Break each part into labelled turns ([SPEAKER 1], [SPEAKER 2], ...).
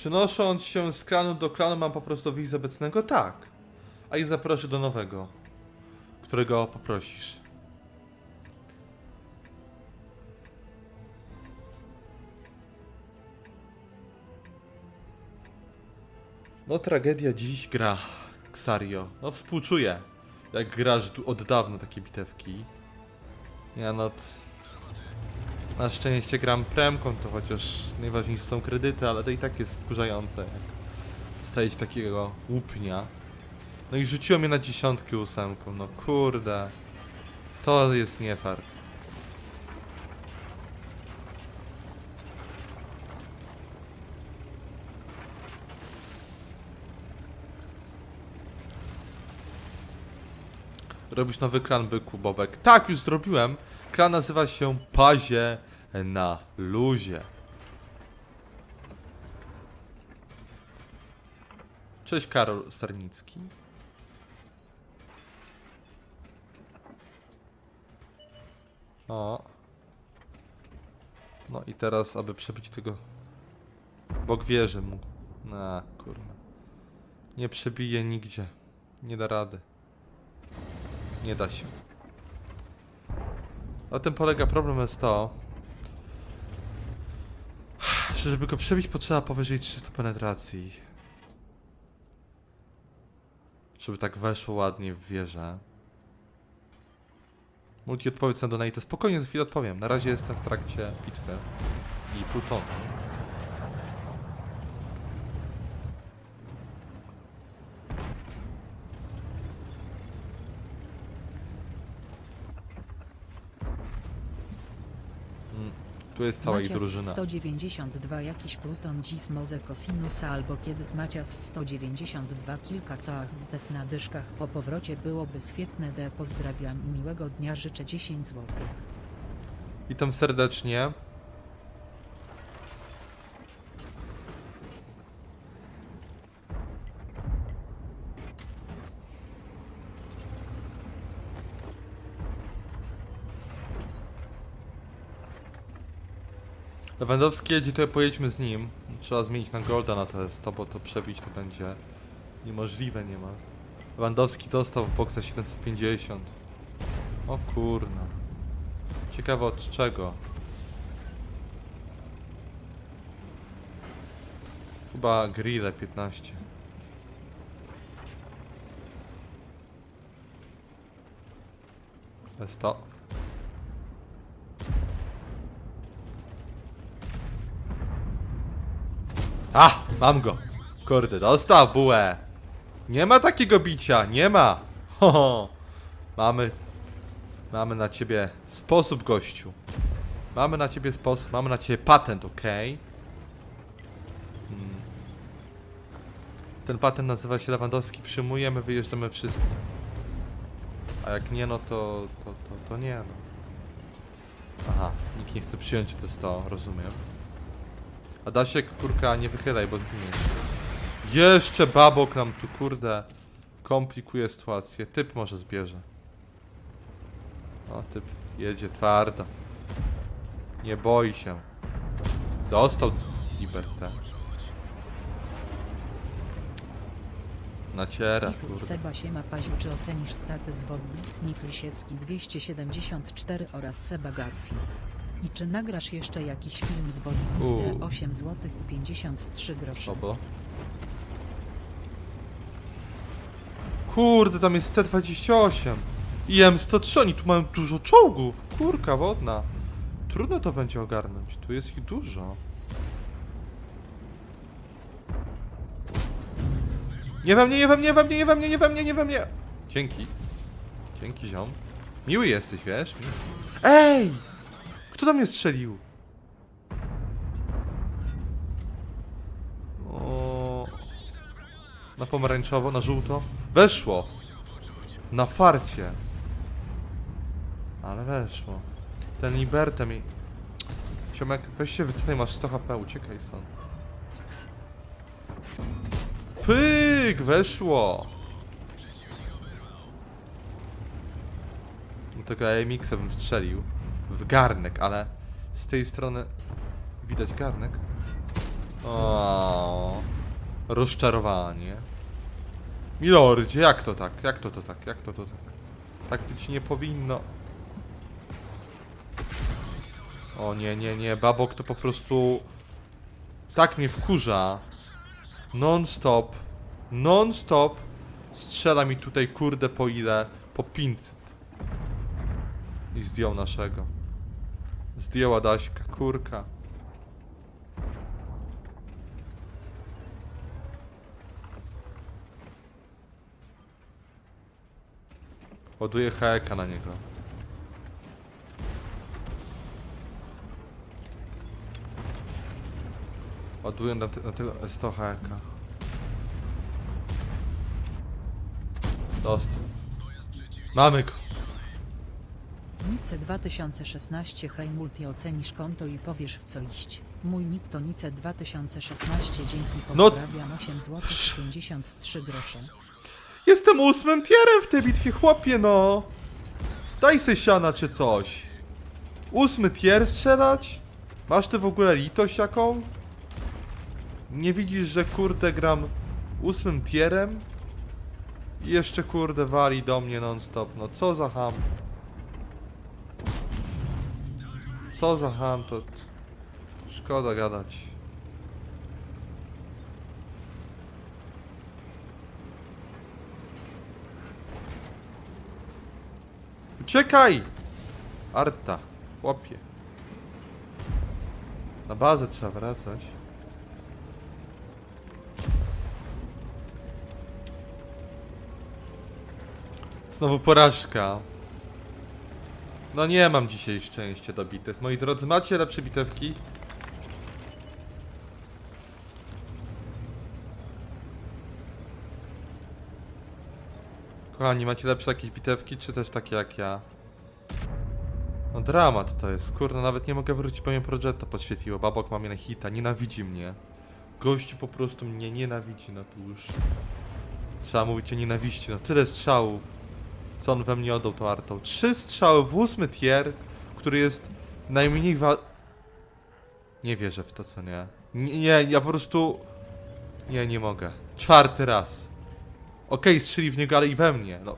[SPEAKER 1] Przenosząc się z klanu do klanu mam po prostu wyjść z obecnego? Tak. A ich zaproszę do nowego, którego poprosisz. No tragedia dziś gra Xario. No współczuję. Jak grasz od dawna takie bitewki. Ja no... Na szczęście gram premką, to chociaż najważniejsze są kredyty, ale to i tak jest wkurzające, jak staje takiego łupnia. No i rzuciło mnie na dziesiątki ósemką, no kurde. To jest niefart. Robisz nowy klan byku, Bobek. Tak, już zrobiłem. Klan nazywa się Pazie na luzie. Cześć Karol Sarnicki. O. No i teraz, aby przebić tego... Bóg wierzy mu. Na kurna. Nie przebije nigdzie. Nie da rady. Nie da się. Na tym polega problem jest to, że żeby go przebić potrzeba powyżej 300 penetracji. Żeby tak weszło ładnie w wieżę. Multi odpowiedz na donate. Spokojnie za chwilę odpowiem. Na razie jestem w trakcie bitwy. I Plutonu. Tu jest cała ich
[SPEAKER 2] Macias
[SPEAKER 1] drużyna.
[SPEAKER 2] 192 jakiś Pluton dziś moze cosinusa albo kiedy z Macias 192 kilka całych bitew na dyszkach po powrocie byłoby świetne D pozdrawiam i miłego dnia życzę 10 zł.
[SPEAKER 1] Witam serdecznie. Lewandowski jedzie, to pojedźmy z nim. Trzeba zmienić na Golda na to, bo to przebić to będzie niemożliwe niemal. Lewandowski dostał w boksa 750. O kurna. Ciekawe od czego. Chyba grille 15. To jest to. A! Mam go! Kurde, dostał bułę! Nie ma takiego bicia, nie ma! Ho, ho. Mamy Mamy na ciebie sposób, gościu. Mamy na ciebie sposób, mamy na ciebie patent, ok? Hmm. Ten patent nazywa się Lewandowski. Przyjmujemy, wyjeżdżamy wszyscy. A jak nie, no to, to, to, to nie, no. Aha, nikt nie chce przyjąć, to jest to, rozumiem. Adasiek, kurka, nie wychylaj, bo zginiesz. Jeszcze babok nam tu, kurde, komplikuje sytuację. Typ może zbierze. O, typ jedzie twardo. Nie boi się. Dostał Libertę. Naciera, kurde.
[SPEAKER 2] Seba Siema Paziu czy ocenisz staty z Wodnicnik Lysiecki 274 oraz Seba Garfield? I czy nagrasz jeszcze jakiś film z Wodnicy
[SPEAKER 1] Uuu.
[SPEAKER 2] 8 zł i 53 groszy?
[SPEAKER 1] Szobo. Kurde, tam jest T28 i M103, oni tu mają dużo czołgów. Kurka wodna. Trudno to będzie ogarnąć, tu jest ich dużo. Nie we mnie, nie we mnie, nie we mnie, nie we mnie, nie we mnie, nie we mnie. Dzięki. Dzięki, ziom. Miły jesteś, wiesz? Miły. Ej! Kto tam mnie strzelił? O... Na pomarańczowo, na żółto. Weszło! Na farcie. Ale weszło. Ten Libertem mi... Ciomek, weź się wycofaj, masz 100 HP, uciekaj stąd. Pyk! Weszło! Do tego AMX-a bym strzelił. W garnek, ale z tej strony widać garnek. O, rozczarowanie. Milordzie, jak to tak? Jak to to tak? Jak to to tak? Tak być nie powinno. O nie, nie, nie, babok to po prostu tak mnie wkurza. Non stop, non stop strzela mi tutaj kurde po ile? Po 500. I zdjął naszego. Zdjęła Daśka, kurka. Ładuję heka na niego. Ładuję na, na tego S100 heka. Dostał. Mamy go.
[SPEAKER 2] Nice 2016 Hej Multi ocenisz konto i powiesz w co iść. Mój nick to Nice 2016 dzięki
[SPEAKER 1] No-
[SPEAKER 2] pozdrawiam 8 zł 53 grosze.
[SPEAKER 1] Jestem ósmym tierem w tej bitwie, chłopie, no. Daj se siana czy coś. Ósmy tier strzelać? Masz ty w ogóle litość jaką? Nie widzisz, że kurde gram ósmym tierem? I jeszcze kurde wali do mnie non stop, no co za ham. Co za ham, to... Szkoda gadać. Uciekaj! Arta, chłopie. Na bazę trzeba wracać. Znowu porażka. No nie mam dzisiaj szczęścia do bitew. Moi drodzy, macie lepsze bitewki? Kochani, macie lepsze jakieś bitewki, czy też takie jak ja? No dramat to jest, kurde, nawet nie mogę wrócić, bo mnie Progetto podświetliło. Babok ma mnie na hita, nienawidzi mnie. Gościu po prostu mnie nienawidzi, no to już... Trzeba mówić o nienawiści, no tyle strzałów. Co on we mnie oddał tą artą? Trzy strzały w ósmy tier, który jest najmniej wa... Nie wierzę w to, co nie. Nie, nie ja po prostu... Nie, nie mogę. Czwarty raz. Okej, strzeli w niego, ale i we mnie. No.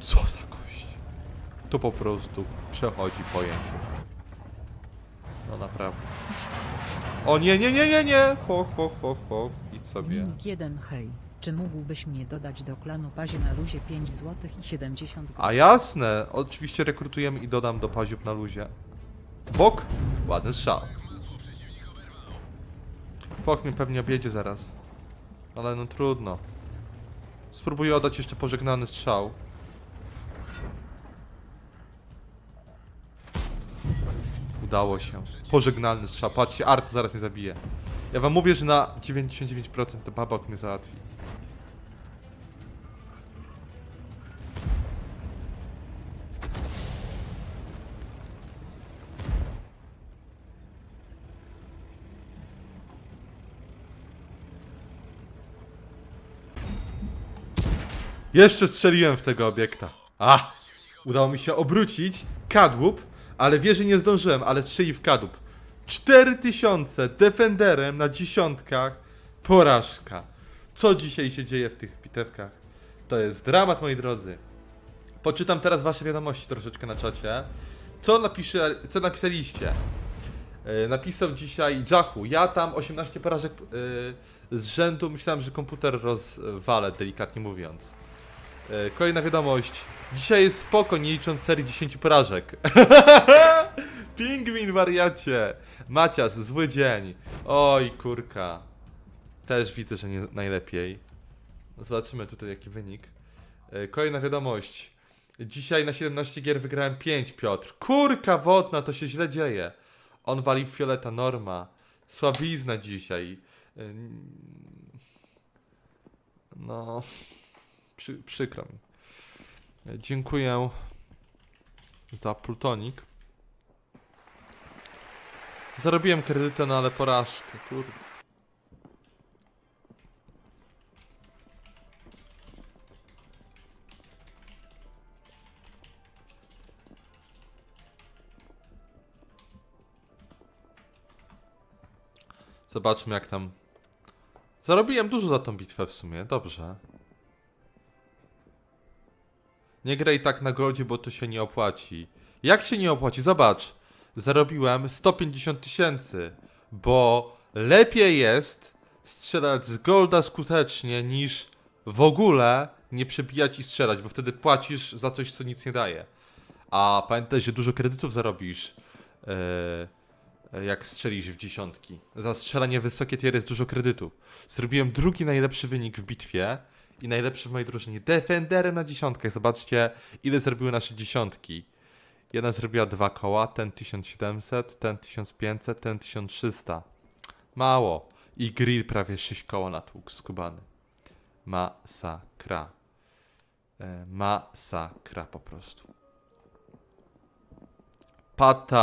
[SPEAKER 1] Co za gość. To po prostu przechodzi pojęcie. No naprawdę. O nie, nie, nie, nie, nie! Foch, foch, foch, foch. Idź sobie.
[SPEAKER 2] 1 Hej. Czy mógłbyś mnie dodać do klanu Pazie na luzie 5 zł i 70
[SPEAKER 1] A jasne, oczywiście rekrutujemy i dodam do paziów na luzie. Bok, ładny strzał. Foch mnie pewnie objedzie zaraz. Ale no trudno. Spróbuję oddać jeszcze pożegnany strzał. Udało się. Pożegnalny strzał. Patrzcie, Art zaraz mnie zabije. Ja wam mówię, że na 99% to babok mnie załatwi. Jeszcze strzeliłem w tego obiekta. A! Udało mi się obrócić kadłub, ale wieży nie zdążyłem, ale strzeli w kadłub. 4000 defenderem na dziesiątkach. Porażka. Co dzisiaj się dzieje w tych bitewkach? To jest dramat, moi drodzy. Poczytam teraz wasze wiadomości troszeczkę na czacie. Co, napisze, co napisaliście? E, napisał dzisiaj Jahu. Ja tam 18 porażek e, z rzędu. Myślałem, że komputer rozwalę, delikatnie mówiąc. E, Kolejna wiadomość. Dzisiaj jest spoko, nie licząc serii 10 porażek. Pingwin, wariacie. Macias, zły dzień. Oj, kurka. Też widzę, że nie najlepiej. Zobaczymy tutaj jaki wynik. E, Kolejna wiadomość. Dzisiaj na 17 gier wygrałem 5, Piotr. Kurka wodna, to się źle dzieje. On wali w fioleta norma. Słabizna dzisiaj. Ym, No, przy, przykro mi. E, Dziękuję za plutonik. Zarobiłem kredytę, no ale porażkę, kurde. Zobaczmy jak tam Zarobiłem dużo za tą bitwę w sumie, dobrze. Nie graj tak na goldzie, bo to się nie opłaci. Jak się nie opłaci? Zobacz. Zarobiłem 150 tysięcy, bo lepiej jest strzelać z golda skutecznie niż w ogóle nie przebijać i strzelać, bo wtedy płacisz za coś, co nic nie daje. A pamiętaj, że dużo kredytów zarobisz, yy, jak strzelisz w dziesiątki. Za strzelanie wysokie tier jest dużo kredytów. Zrobiłem drugi najlepszy wynik w bitwie i najlepszy w mojej drużynie. Defenderem na dziesiątkach. Zobaczcie, ile zrobiły nasze dziesiątki. Jedna zrobiła dwa koła, ten 1700, ten 1500, ten 1300. Mało. I grill prawie 6 koła na tłuk skubany. Masakra. E, masakra po prostu. Pata.